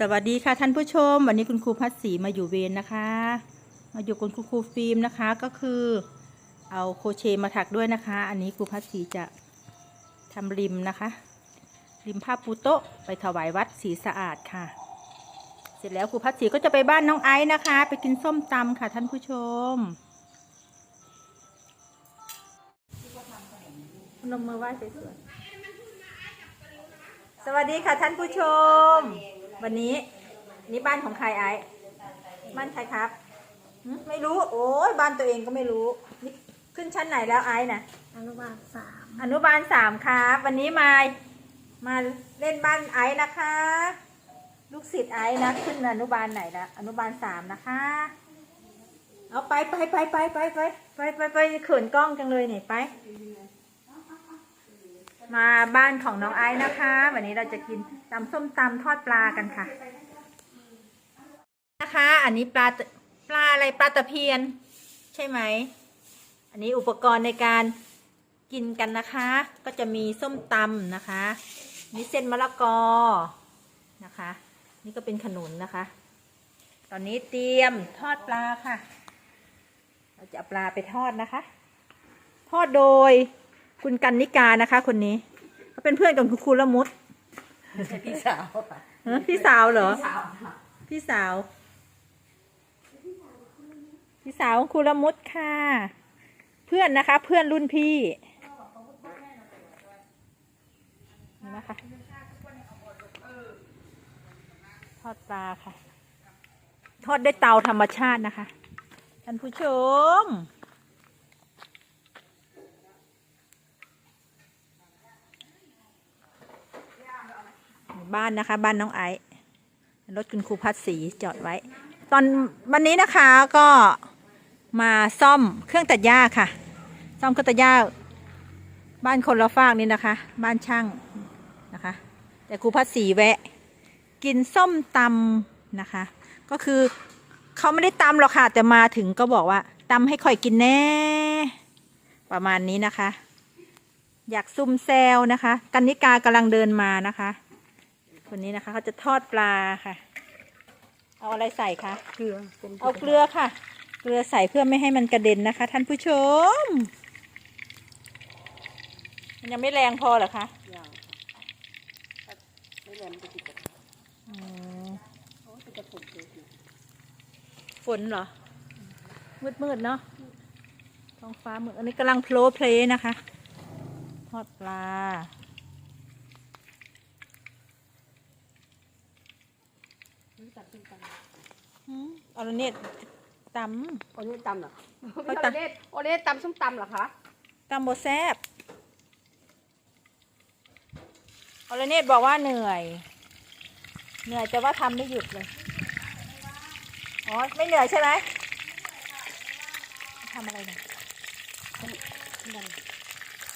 สวัสดีค่ะท่านผู้ชม วันนี้คุณครูพัศศรีมาอยู่เวรนะคะ มาอยู่กับคุณครูฟิล์มนะคะก็คือเอาโคเชมาถักด้วยนะคะ อันนี้ครูพัศศรีจะทำริมนะคะ ริมผ้าปูโต๊ะไปถวายวัดศรีสะอาดค่ะ เสร็จแล้วครูพัศศรีก็จะไปบ้านน้องไอซ์นะคะ ไปกินส้มตำค่ะท่านผู้ชมนมมือไหว้สวยๆสวัสดีค่ะท่านผู้ชม วันนี้ นี่บ้านของใครไอซ์บ้านใครครับหึไม่รู้ โอ้ยบ้านตัวเองก็ไม่รู้นี่ขึ้นชั้นไหนแล้วไอซ์นะอนุบาลสามอนุบาลสามครับ วันนี้มา มาเล่นบ้านไอซ์นะคะ ลูกศิษย์ไอซ์นะ ขึ้นอนุบาลไหนละอนุบาลสามนะคะ เอาไปไปไปไปไปไปไปไปไปเขินกล้องจังเลยเนี่ยไป มาบ้านของน้องไอซ์นะคะ วันนี้เราจะกินตำส้มตำทอดปลากันค่ะ นะคะ อันนี้ปลาปลาอะไรปลาตะเพียน ใช่ไหม อันนี้อุปกรณ์ในการกินกันนะคะ ก็จะมีส้มตำนะคะ นี่เส้นมะละกอนะคะ นี่ก็เป็นขนุนนะคะ ตอนนี้เตรียมทอดปลาค่ะ เราจะปลาไปทอดนะคะ ทอดโดย คุณกันนิกานะคะ คนนี้เขาเป็นเพื่อนกับคุณครูละมุดพี่สาวค่ะเออพี่สาวเหรอสาวค่ะพี่สาว พี่สาวของครูละมุดค่ะ เพื่อนนะคะ เพื่อนรุ่นพี่นี่นะคะทอดปลาค่ะ ทอดด้วยเตาธรรมชาตินะคะท่านผู้ชม บ้านนะคะ บ้านน้องไอซ์รถคุณครูพัดสีจอดไว้ ตอนวันนี้นะคะก็มาซ่อมเครื่องตัดหญ้าค่ะ ซ่อมเครื่องตัดหญ้า บ้านคนละฟากนี่นะคะ บ้านช่างนะคะ แต่ครูพัดสีแวะ กินส้มตำนะคะ ก็คือเขาไม่ได้ตำหรอกค่ะ แต่มาถึงก็บอกว่าตำให้ค่อยกินแน่ ประมาณนี้นะคะ อยากซุ่มแซวนะคะ กันนิกากำลังเดินมานะคะ คนนี้นะคะเขาจะทอดปลาค่ะ เอาอะไรใส่คะ เกลือเป็นเอาเกลือค่ะ เกลือใส่เพื่อไม่ให้มันกระเด็นนะคะ ท่านผู้ชม มันยังไม่แรงพอเหรอคะยาวค่ะไม่แรงจะติดกับอืมโอ้ยจะผลเลยฝนเหรอ มืดมืดๆเนาะท้องฟ้ามืดอันนี้กำลังโพลเพลนะคะ ทอดปลา รู้จักเป็นตำอืมออร์เนตตโอเล่ตำเหรอเขาโอตำเล่โอเล่ตำส้มตำเหรอคะำตำโบแซบออร์เนตบอกว่าเหนื่อย เหนื่อยแต่ว่าทำไม่หยุดเลยอ๋อไม่เหนื่อยใช่ไหมทำอะไรเนี่ยนั่น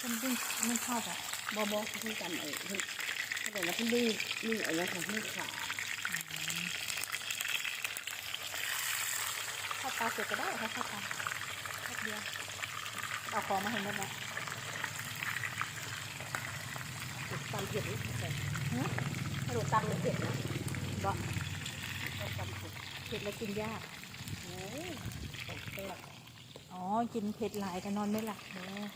ต้นดิ้งไม่เข้าอะบอบอคือตำเออเฮ้ยเขาบอกว่าที่นี่นี่อะไรของที่ขาเข้าตาเสร็จก็ได้ค่ะเข้าตาแป๊บเดียวเอาของมาให้หมดแล้วตำเผ็ดนี่ใส่หึถ้าเราตำมันเผ็ดนะบอกเราตำเผ็ดเผ็ดแล้วกินยากโอ้ยตกเปรี้ยวอ๋อ กินเผ็ดหลายก็นอนไม่หลับเนอะ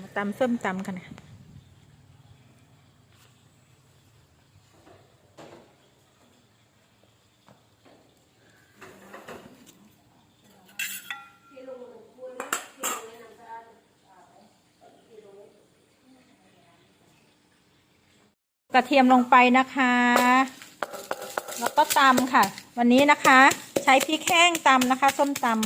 มาตำส้มตำกันนะ กระเทียมลงไปนะคะ แล้วก็ตำค่ะ วันนี้นะคะ ใช้พริกแห้งตำนะคะ ส้มตำ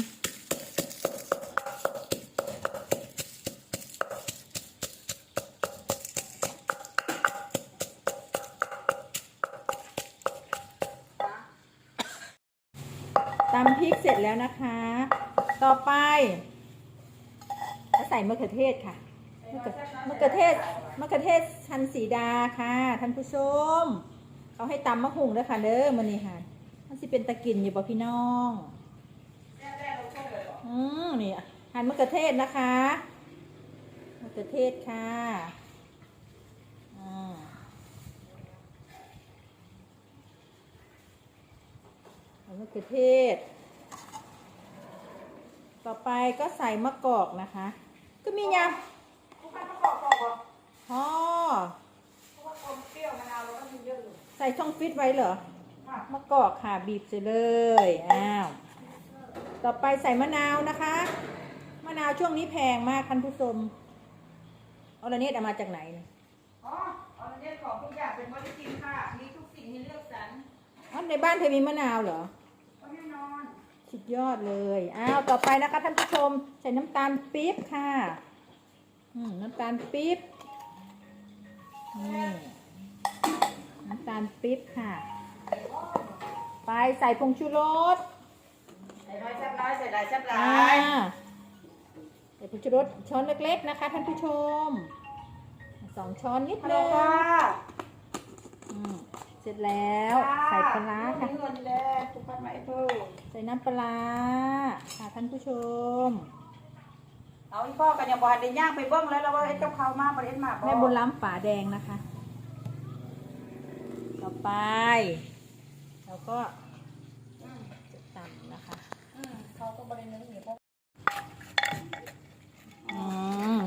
ตำพริกเสร็จแล้วนะคะ ต่อไปจะใส่มะเขือเทศค่ะ มะเขือมะเขือเทศมะเขือเทศชันสีดาค่ะ ท่านผู้ชม เขาให้ตำมะฮุงด้วยค่ะเด้อมันนี่ค่ะมันสิเป็นตะกินอยู่ป่ะพี่น้องอืมนี่หั่นมะเขือเทศนะคะมะเขือเทศค่ะอ่ามะเขือเทศ ต่อไปก็ใส่มะกอกนะคะ ก็มียำ ทุกคนประกอบก่อนก่ อนอ๋อเพราะว่าความเปรี้ยวมะนาวเราก็มีเยอะอยู่ใส่ช่องฟิตไว้เหรอค่ะมะกอกค่ะบีบใส่เลยอ้าวต่อไปใส่มะนาวนะคะ มะนาวช่วงนี้แพงมากท่านผู้ชมออร์เนตเอามาจากไหนเนี่ยอ๋อออเดอร์ของทุกอย่างเป็นบริจินค่ะ มีทุกสิ่งให้เลือกสรรอ๋อในบ้านเธอมีมะนาวเหรอก็แน่นอนสุดยอดเลยอ้าวต่อไปนะคะท่านผู้ชม ใส่น้ำตาลปี๊บค่ะ อืมน้ำตาลปี๊บ นี่น้ำตาลปี๊บค่ะ ไปใส่ผงชูรสใส่น้อยแซ่บร้ายใส่หลายแซ่บหลาอ่ายใส่ผงชูรสช้อนเล็กๆนะคะท่านผู้ชมสองช้อนนิดฮัลโหลนึงค่ะอืมเสร็จแล้วใส่ปลาร้าค่ะเงินแล้วทุกคนมาไอ้เพิ่มใส่น้ำปลาร้าค่ะท่านผู้ชม เอาอีพ่อกันยังบ่ทันได้ย่างไปเบิ้งแล้วเราว่าเอ็ดกับเขาวมาบ่ได้เอ็ดมาบ่แม่บุญล้ำฝาแดงนะคะ ต่อไปเราก็จะตำนะคะ อืมเขาก็บ่ได้นึกนี่เพราะอืม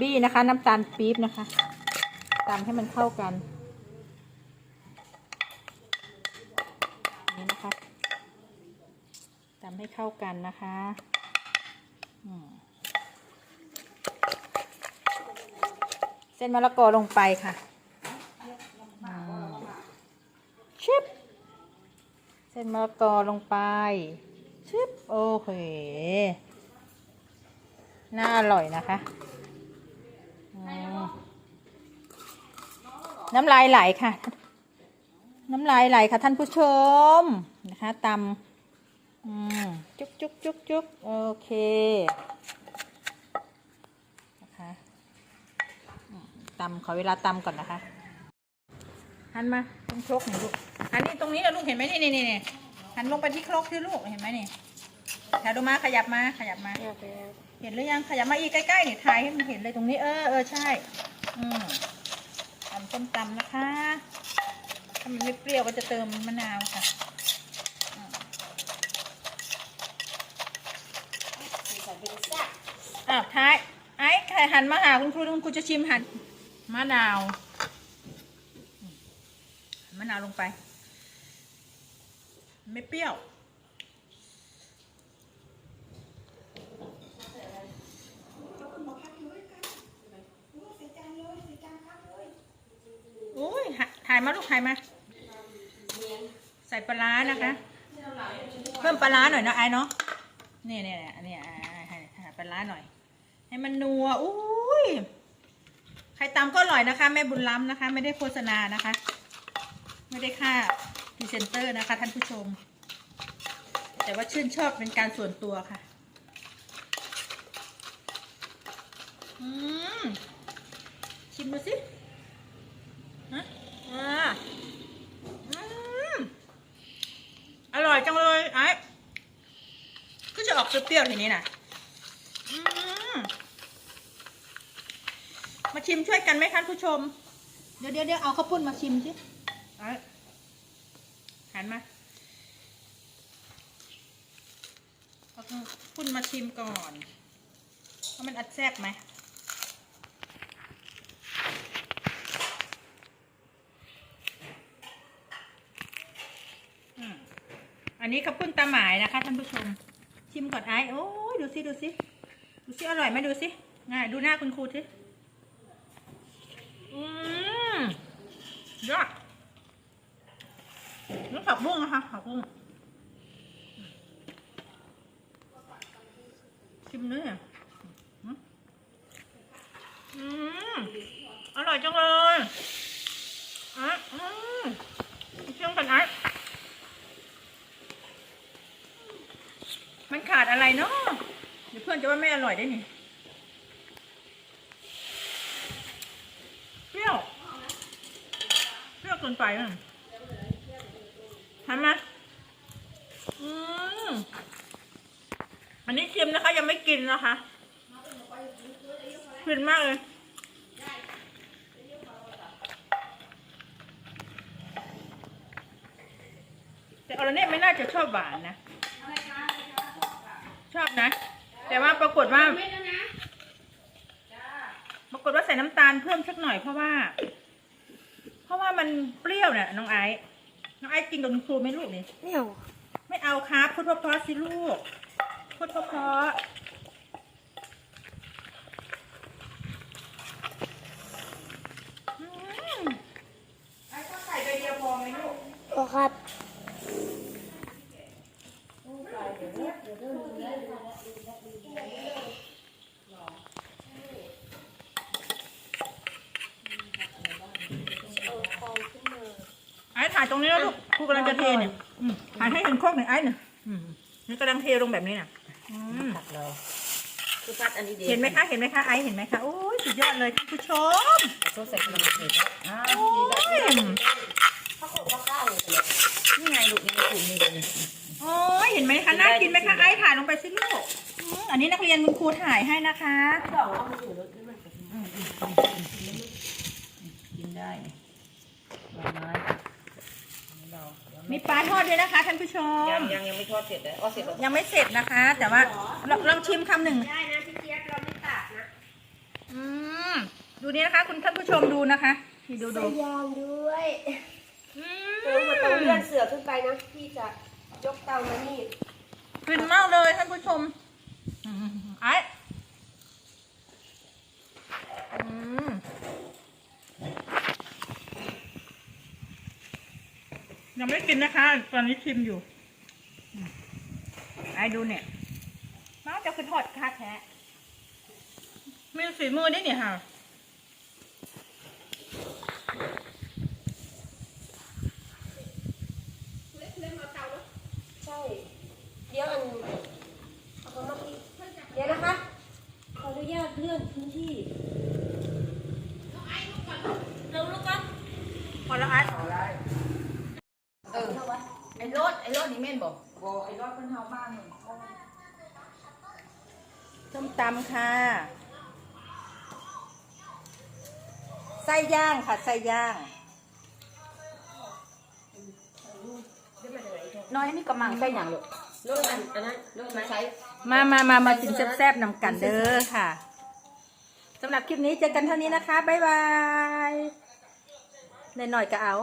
บี้นะคะน้ำตาลปี๊บนะคะตำให้มันเข้ากันนี่นะคะตำให้เข้ากันนะคะ อืม เส้นมะละกอลงไปค่ะอืมชิบเส้นมะละกอลงไปชิบโอเคน่าอร่อยนะคะอืมน้ำลายไหลค่ะ น้ำลายไหลค่ะท่านผู้ชมนะคะตำอืมจุกจุกจุกจุกโอเคนะคะอืม ตำขอเวลาตำก่อนนะคะหันมาตรงครกหน่อยลูกหันนี่ตรงนี้นะลูกเห็นไหมนี่นี่นี่หันลงไปที่ครกที่ลูกเห็นไหมนี่ถ่ายดูมาขยับมาขยับมา เห็นหรือยังขยับมาอีกใกล้ๆนี่ถ่ายให้มันเห็นเลยตรงนี้เออเออใช่ อืมตำส้มตำนะคะถ้ามันไม่เปรี้ยวก็จะเติมมะนาวค่ะอืมใส่ไปเลยจ้ะอ้าวท้ายไอ้ใครหันมาหาคุณครูคุณครูจะชิมหัน มะนาวมะนาวลงไป ไม่เปรี้ยว โอ้ยถ่ายมาลูกถ่ายมา ใส่ปลาร้านะคะ เพิ่มปลาร้าหน่อยนะไอ้เนาะเนี่ยเนี่ยเนี่ยเนี่ยอ่าให้ให้ปลาร้าหน่อย ให้มันนัว อุ้ย ใครตำก็อร่อยนะคะ แม่บุญล้ำนะคะ ไม่ได้โฆษณานะคะ ไม่ได้ค่าพรีเซนเตอร์นะคะ ท่านผู้ชม แต่ว่าชื่นชอบเป็นการส่วนตัวค่ะ อืม ชิมดูสิฮะอ่าอืมอร่อยจังเลยไอ้ก็จะออกเปรี้ยวๆทีนี้นะอืม มาชิมช่วยกันไหมคะผู้ชม เดี๋ยวเดี๋ยวเดี๋ยวเอาข้าวปุ้นมาชิมสิไอ้หันมาเอาข้าวปุ้นมาชิมก่อนว่ามันอัดแซ่บไหมอืมอันนี้ข้าวปุ้นตาหมายนะคะท่านผู้ชม ชิมก่อนไอ้โอ้ยดูสิดูสิดูสิอร่อยไหมดูสิง่ายดูหน้าคุณครูสิ อืมยอดนี่ผักบุ้งนะคะผักบุ้งชิมเนื้ออืมอร่อยจังเลยอะอืมเชื่อมกันไอ้มันขาดอะไรเนาะเดี๋ยวเพื่อนจะว่าไม่อร่อยได้นี่เปรี้ยว เปรี้ยวเกิ นไปมั้งทำมาอืมอันนี้เค็มนะคะ ยังไม่กินนะคะเผ็ดมากเลยแต่ออร์เน่ไม่น่าจะชอบหวานนะ ชอบนะ แต่ว่าปรากฏว่า ปรากฏว่าใส่น้ำตาลเพิ่มสักหน่อยเพราะว่า เพราะว่ามันเปรี้ยวเนี่ยน้องไอซ์น้องไอซ์กินกับคุณครูไหมลูกนี่ ไม่เอาไม่เอาครับพูดเพราะๆสิลูกพูดเพราะๆอืมไอ้ต้องใส่ใบเดียวพอไหมลูก โอ้ครับ ไอ้ถ่ายต รงนี้แล้วลูกครูกำลังจะเทเนี่ยอืมถ่ายให้เห็นโคกหน่อยไอ้หนึ่งนี่กำลังเทลงแบบนี้น่ะอืมผักเลยคือพัดอันนี้เด็เห็นไหมคะเห็นไหมคะไอซ์เห็นไหมคะโอ้ยสุดยอดเลยท่านผู้ชมตัวใส่กระมังเผ็ดแล้วอ้าวโอ้ยข้าวโพดข้าวข้าวเลยนี่ไงลูกนี่กลุ่มนี่เลยโอ้ยเห็นไหมคะน่ากินไหมคะไอซ์ถ่ายลงไปสิลูกอืมอันนี้นักเรียนคุณครูถ่ายให้นะคะดอกเอามาอยู่รถนี่มันจะกินได้ใบไม้เรา มีปลาทอดด้วยนะคะท่านผู้ชมยังยังยังไม่ทอดเสร็จเลยอ๋อเสร็จแล้วยังไม่เสร็จนะคะ แต่ว่าลองลองชิมคำหนึ่งได้นะพี่เจี๊ยบเราไม่ตัดนะอืมดูนี่นะคะ คุณท่านผู้ชมดูนะคะนี่ดูดูยางด้วยอืเดี๋ยวมันต้องเลื่อนเสือขึ้นไปนะพี่จะยกเตามานี่ฟินมากเลยท่านผู้ชมอืมไอ้อืม ยังไม่กินนะคะ ตอนนี้ชิมอยู่อืมไอ้ดูเนี่ยน้าจะคือทอดค่าแท้มีสีมือนี่เนี่ยค่ะ ใช่ เดี๋ยวอันเอาเข้ามาพี่เดี๋ยวนะคะ ขออนุญาตเลื่อนพื้นที่ เราลูกก็พอแล้วไอ้ เออไอ้รถไอ้รถนี่แม่นบอกบอกไอ้รถเป็นเฮาบ้านหนึ่ง ส้มตำค่ะ ไส้ย่างค่ะไส้ย่าง น้อยนี่กำลังใส่หยังลูกรถอันอันนั้นรถมาใช้มามามามากินแซ่บๆนำกันเด้อค่ะสำหรับคลิปนี้เจอกันเท่านี้นะคะ บ๊ายบายหน่อยๆก็เอา